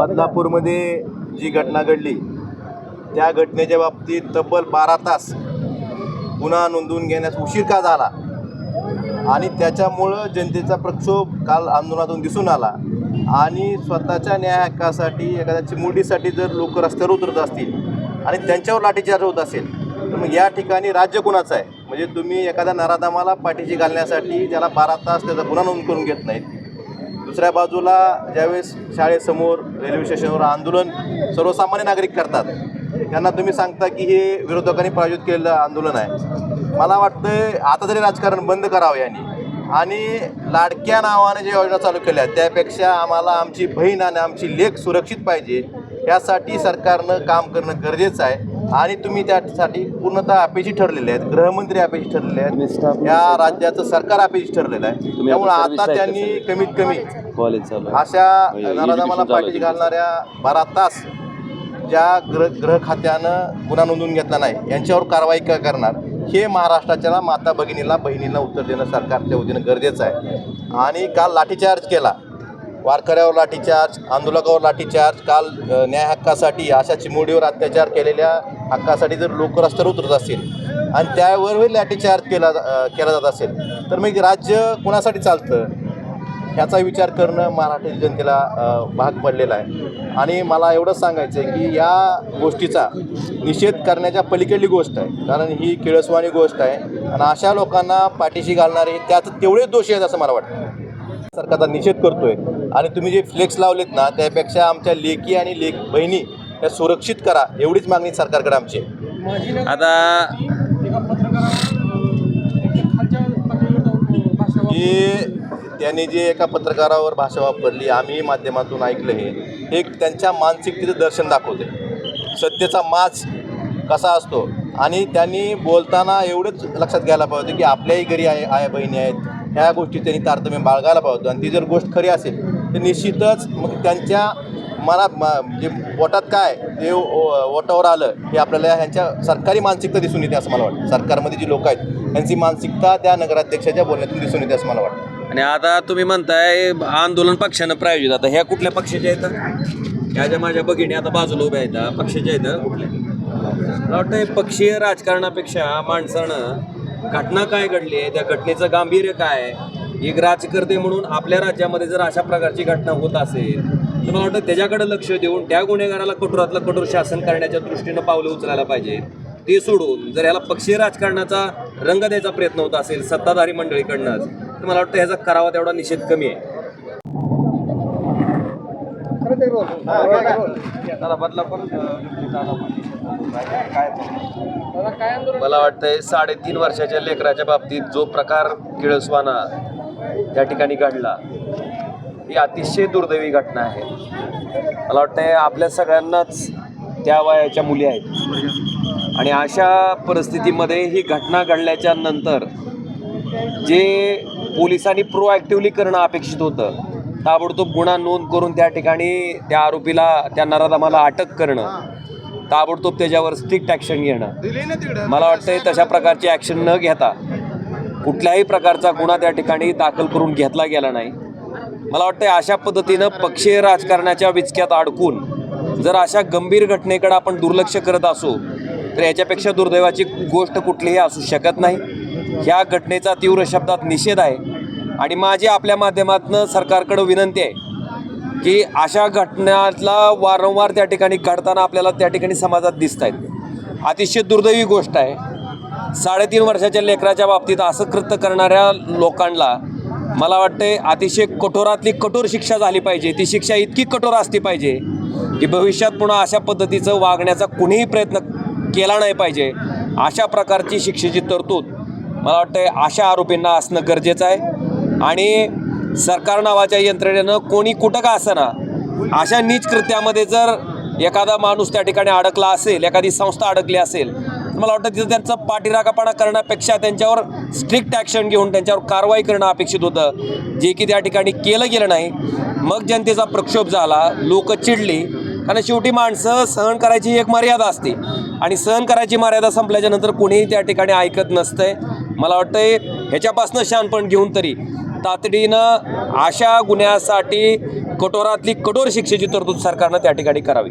बदलापूरमध्ये जी घटना घडली त्या घटनेच्या बाबतीत तब्बल बारा तास गुन्हा नोंदवून घेण्यास उशीर का झाला? आणि त्याच्यामुळं जनतेचा प्रक्षोभ काल आंदोलनातून दिसून आला. आणि स्वतःच्या न्याय हक्कासाठी एखाद्या चिमुरडीसाठी जर लोक रस्त्यावर उतरत असतील आणि त्यांच्यावर लाठीचार्ज होत असेल तर मग या ठिकाणी राज्य कुणाचं आहे? म्हणजे तुम्ही एखाद्या नराधामाला पाठीशी घालण्यासाठी त्याला बारा तास त्याचा गुन्हा नोंद करून घेत नाहीत. दुसऱ्या बाजूला ज्यावेळेस शाळेसमोर रेल्वे स्टेशनवर आंदोलन सर्वसामान्य नागरिक करतात त्यांना तुम्ही सांगता की हे विरोधकांनी प्रायोजित केलेलं आंदोलन आहे. मला वाटतं आता तरी राजकारण बंद करावं यांनी. आणि लाडक्या नावाने ज्या योजना चालू केल्या आहेत त्यापेक्षा आम्हाला आमची बहीण आणि आमची लेख सुरक्षित पाहिजे यासाठी सरकारनं काम करणं गरजेचं आहे. आणि तुम्ही त्यासाठी पूर्णतः अपेक्षित ठरलेले आहेत. गृहमंत्री अपेक्षित ठरलेले आहेत. या राज्याचं सरकार अपेक्षित ठरलेलं आहे. त्यामुळे आता त्यांनी कमीत कमी कॉलेज चालू आहे. अशा म्हणजे नराधामाला चालू पाठीशी. घालणाऱ्या बारा तास ज्या गृह गृह खात्यानं गुन्हा नोंदवून घेतला नाही यांच्यावर कारवाई का करणार? हे महाराष्ट्राच्या माता भगिनीला बहिणीला उत्तर देणं सरकारच्या वतीनं गरजेचं आहे. आणि काल लाठीचार्ज केला. वारकऱ्यावर लाठीचार्ज आंदोलकावर लाठीचार्ज काल न्याय हक्कासाठी अशा चिमुडीवर अत्याचार केलेल्या हक्कासाठी जर लोक रस्त्यावर उतरत असतील आणि त्यावरही लाठीचार्ज केला केला जात असेल तर मग राज्य कुणासाठी चालतं? ह्याचा विचार करणं मराठी जनतेला भाग पडलेला आहे. आणि मला एवढंच सांगायचं आहे की या गोष्टीचा निषेध करण्याच्या पलीकडली गोष्ट आहे कारण ही किळसवाणी गोष्ट आहे. आणि अशा लोकांना पाठीशी घालणारे त्यात तेवढेच दोषी आहेत असं मला वाटतं. सरकारचा निषेध करतोय. आणि तुम्ही जे फ्लेक्स लावलेत ना त्यापेक्षा आमच्या लेकी आणि लेख बहिणी या सुरक्षित करा एवढीच मागणी सरकारकडे आमची आहे. आता की त्यांनी जे एका पत्रकारावर भाषा वापरली आम्ही माध्यमातून ऐकलं हे हे एक त्यांच्या मानसिकतेचं दर्शन दाखवते. सत्तेचा माज कसा असतो? आणि त्यांनी बोलताना एवढंच लक्षात घ्यायला पाहिजे की आपल्याही घरी आहे आया बहिणी आहेत. ह्या गोष्टी त्यांनी तारतम्य बाळगायला पाहिजे आणि ती जर गोष्ट खरी असेल तर निश्चितच मग त्यांच्या मनात म- म्हणजे पोटात काय ते ओटावर आलं हे आपल्याला ह्यांच्या सरकारी मानसिकता दिसून येते असं मला वाटतं. सरकारमध्ये जी लोक आहेत त्यांची मानसिकता त्या नगराध्यक्षाच्या बोलण्यातून दिसून येते असं मला वाटतं. आणि आता तुम्ही म्हणताय आंदोलन पक्षानं प्रायोजित. आता ह्या कुठल्या पक्षाच्या आहेत? ह्या ज्या माझ्या भगिनी आता बाजूला उभ्या आहेत पक्षाच्या आहेत. कुठल्या? मला वाटतं पक्षीय राजकारणापेक्षा माणसानं घटना काय घडली आहे? त्या घटनेचं गांभीर्य काय आहे? एक राजकर्ते म्हणून आपल्या राज्यामध्ये जर अशा प्रकारची घटना होत असेल तर मला वाटतं त्याच्याकडे लक्ष देऊन त्या गुन्हेगाराला कठोरातलं कठोर शासन करण्याच्या दृष्टीनं पावलं उचलायला पाहिजे. ते सोडून जर याला पक्षीय राजकारणाचा रंग द्यायचा प्रयत्न होत असेल सत्ताधारी मंडळीकडनंच तर मला वाटतं ह्याचा करावा तेवढा निषेध कमी आहे. मला वाटतंय साडेतीन वर्षाच्या लेकराच्या बाबतीत जो प्रकार किळसवाना त्या ठिकाणी घडला ही अतिशय दुर्दैवी घटना आहे. मला वाटतंय आपल्या सगळ्यांनाच त्या वयाच्या मुली आहेत. आणि अशा परिस्थितीमध्ये ही घटना घडल्याच्या नंतर जे पोलिसांनी प्रोॲक्टिव्हली करणं अपेक्षित होतं ताबडतोब गुन्हा नोंद करून त्या ठिकाणी त्या आरोपीला त्या नराधामाला अटक करणं ताबडतोब त्याच्यावर स्ट्रिक्ट ॲक्शन घेणं. मला वाटतंय तशा प्रकारची ॲक्शन न घेता कुठल्याही प्रकारचा गुन्हा त्या ठिकाणी दाखल करून घेतला गेला नाही. मला वाटतंय अशा पद्धतीनं पक्षीय राजकारणाच्या विचक्यात अडकून जर अशा गंभीर घटनेकडे आपण दुर्लक्ष करत असू तर याच्यापेक्षा दुर्दैवाची गोष्ट कुठलीही असू शकत नाही. ह्या घटनेचा तीव्र शब्दात निषेध आहे. आणि माझी आपल्या माध्यमातून सरकारकडं विनंती आहे की अशा घटनातला वारंवार त्या ठिकाणी घडताना आपल्याला त्या ठिकाणी समाजात दिसत आहेत. अतिशय दुर्दैवी गोष्ट आहे. साडेतीन वर्षाच्या लेकराच्या बाबतीत असं कृत्य करणाऱ्या लोकांना मला वाटते अतिशय कठोरातली कठोर शिक्षा झाली पाहिजे. ती शिक्षा इतकी कठोर असली पाहिजे की भविष्यात पुन्हा अशा पद्धतीचं वागण्याचा कुणीही प्रयत्न केला नाही पाहिजे. अशा प्रकारची शिक्षेची तरतूद मला वाटतं अशा आरोपींना असणं गरजेचं आहे. आणि सरकार नावाच्या यंत्रणेनं कोणी कुठं का असना अशा नीच कृत्यामध्ये जर एखादा माणूस त्या ठिकाणी अडकला असेल एखादी संस्था अडकली असेल तर मला वाटतं तिथं त्यांचा पाठीराखापणा करण्यापेक्षा त्यांच्यावर स्ट्रिक्ट ॲक्शन घेऊन त्यांच्यावर कारवाई करणं अपेक्षित होतं. जे की त्या ठिकाणी केलं गेलं नाही. मग जनतेचा प्रक्षोभ झाला लोक चिडली. कारण शेवटी माणसं सहन करायची एक मर्यादा असते. आणि सहन करायची मर्यादा संपल्याच्या नंतर कोणीही त्या ठिकाणी ऐकत नसतंय. मला वाटतंय ह्याच्यापासून शानपण घेऊन तरी. तातडीनं अशा गुन्ह्यासाठी कठोरातली कठोर शिक्षेची तरतूद सरकारनं त्या ठिकाणी करावी.